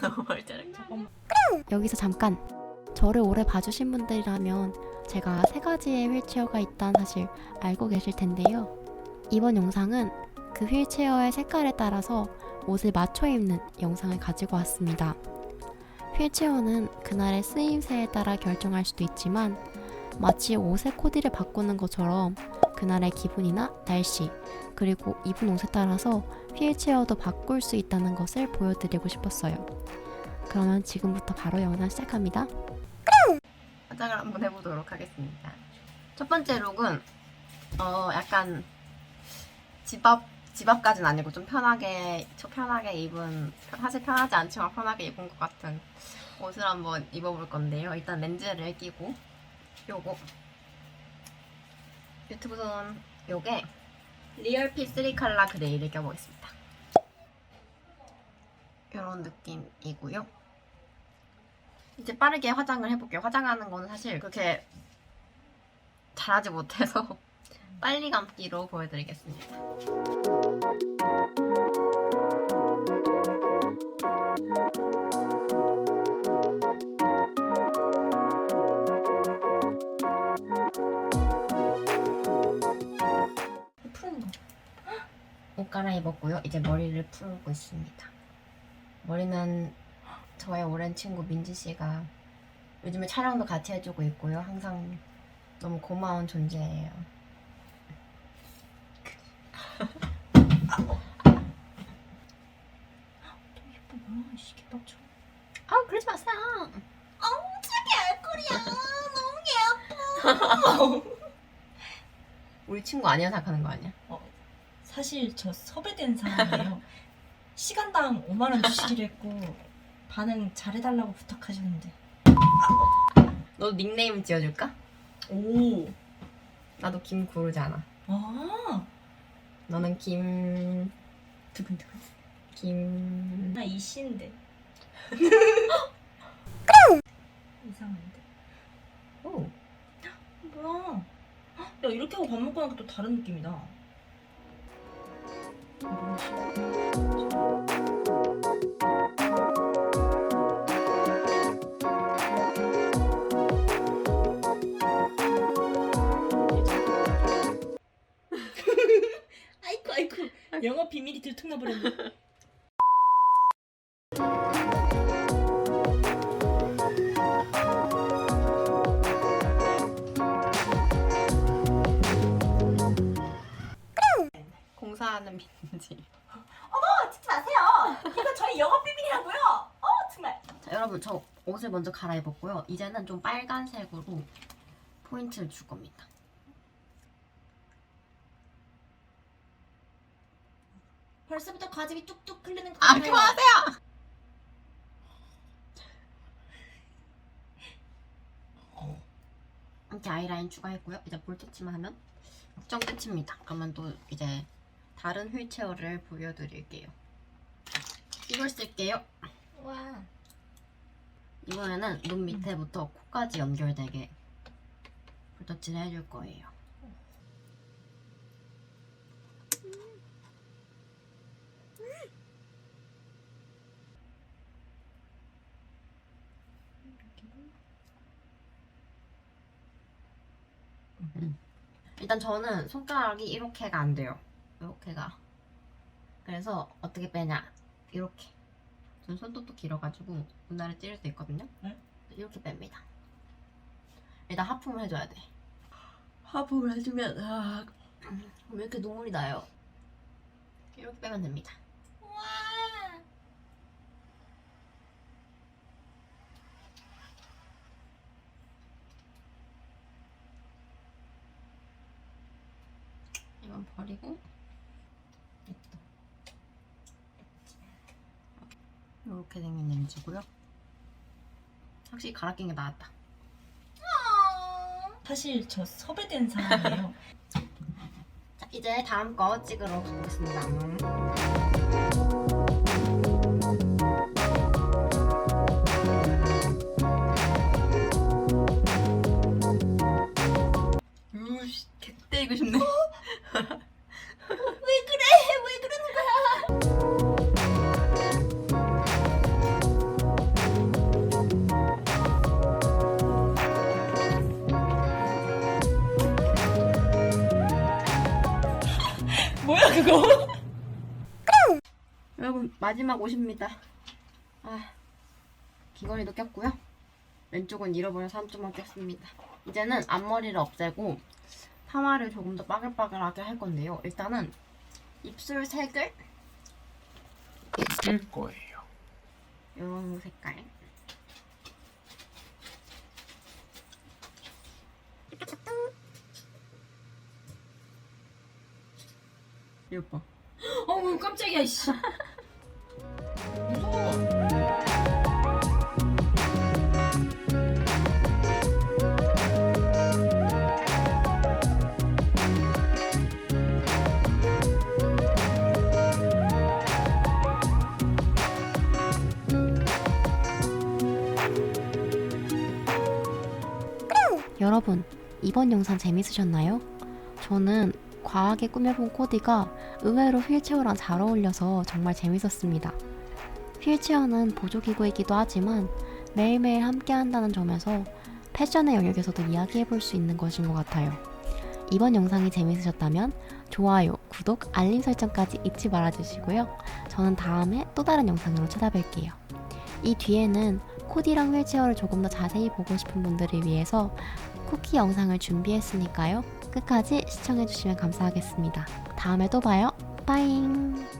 너무 멀쩡해. 여기서 잠깐 저를 오래 봐주신 분들이라면 제가 세 가지의 휠체어가 있다는 사실 알고 계실 텐데요. 이번 영상은 그 휠체어의 색깔에 따라서 옷을 맞춰 입는 영상을 가지고 왔습니다. 휠체어는 그날의 쓰임새에 따라 결정할 수도 있지만 마치 옷의 코디를 바꾸는 것처럼 그날의 기분이나 날씨 그리고 입은 옷에 따라서 휠체어도 바꿀 수 있다는 것을 보여드리고 싶었어요. 그러면 지금부터 바로 영상 시작합니다. 화장을 한번 해보도록 하겠습니다. 첫 번째 룩은 어 약간 집 앞 집 앞까지는 아니고 좀 편하게 저 편하게 입은 사실 편하지 않지만 편하게 입은 것 같은 옷을 한번 입어볼 건데요. 일단 렌즈를 끼고 요거 유튜브 손 요게 리얼핏 3 컬러 그레이를 껴보겠습니다. 이런 느낌이고요. 이제 빠르게 화장을 해볼게요. 화장하는 거는 사실 그렇게 잘하지 못해서 빨리 감기로 보여드리겠습니다. 옷 갈아입었고요. 이제 머리를 풀고 있습니다. 머리는 저의 오랜 친구 민지 씨가 요즘에 촬영도 같이 해주고 있고요. 항상 너무 고마운 존재예요. 또 예뻐. 아 그러지 마세요. 너무 우리 친구 아니야 생각하는 거 아니야? 사실 저 섭외된 사람이에요. 시간당 5만 원 주시기로 했고 반응 잘해달라고 부탁하시는데. 너 닉네임 지어줄까? 오. 나도 김구르잖아. 아. 너는 김... 두근두근. 김... 나 이씨인데. 이상한데. 오. 뭐야? 야 이렇게 하고 밥 먹고 나니까 또 다른 느낌이다. 아이쿠 아이쿠 영어 비밀이 들통나버렸네. 공사하는 민지. 어, 찍지 마세요. 이거 저희 영업 비밀이라고요. 어 정말. 자, 여러분 저 옷을 먼저 갈아입었고요. 이제는 좀 빨간색으로 포인트를 줄 겁니다. 벌써부터 과즙이 뚝뚝 흐르는 것 아, 같아요. 그만하세요! 이렇게 아이라인 추가했고요. 이제 볼터치만 하면 걱정 끝입니다. 그러면 또 이제 다른 휠체어를 보여드릴게요. 이걸 쓸게요. 와. 이번에는 눈 밑에부터 코까지 연결되게 볼터치를 해줄 거예요. 일단 저는 손가락이 이렇게가 안 돼요. 이렇게가. 그래서 어떻게 빼냐? 이렇게. 전 손톱도 길어가지고 눈알을 찌를 수 있거든요. 네? 이렇게 뺍니다. 일단 하품을 해줘야 돼. 하품을 해주면 아, 왜 이렇게 눈물이 나요? 이렇게 빼면 됩니다. 와. 이건 버리고 이렇게 생긴 렌즈고요. 확실히 갈아 낀 게 나았다. 사실 저 섭외된 사람이에요. 자, 이제 다음 거 찍으러 가겠습니다. 우씨, 개 때리고 싶네. 뭐야 그거? 여러분 마지막 옷입니다. 아 귀걸이도 꼈고요. 왼쪽은 잃어버려서 한쪽만 꼈습니다. 이제는 앞머리를 없애고 파마를 조금 더 빠글빠글하게 할 건데요. 일단은 입술 색을 있을 거예요. 이런 색깔. 예뻐. 어우 깜짝이야 씨. 여러분, 이번 영상 재밌으셨나요? 저는 과하게 꾸며본 코디가 의외로 휠체어랑 잘 어울려서 정말 재밌었습니다. 휠체어는 보조기구이기도 하지만 매일매일 함께 한다는 점에서 패션의 영역에서도 이야기해 볼 수 있는 것인 것 같아요. 이번 영상이 재밌으셨다면 좋아요, 구독, 알림 설정까지 잊지 말아주시고요. 저는 다음에 또 다른 영상으로 찾아뵐게요. 이 뒤에는 코디랑 휠체어를 조금 더 자세히 보고 싶은 분들을 위해서 쿠키 영상을 준비했으니까요. 끝까지 시청해주시면 감사하겠습니다. 다음에 또 봐요. 빠잉!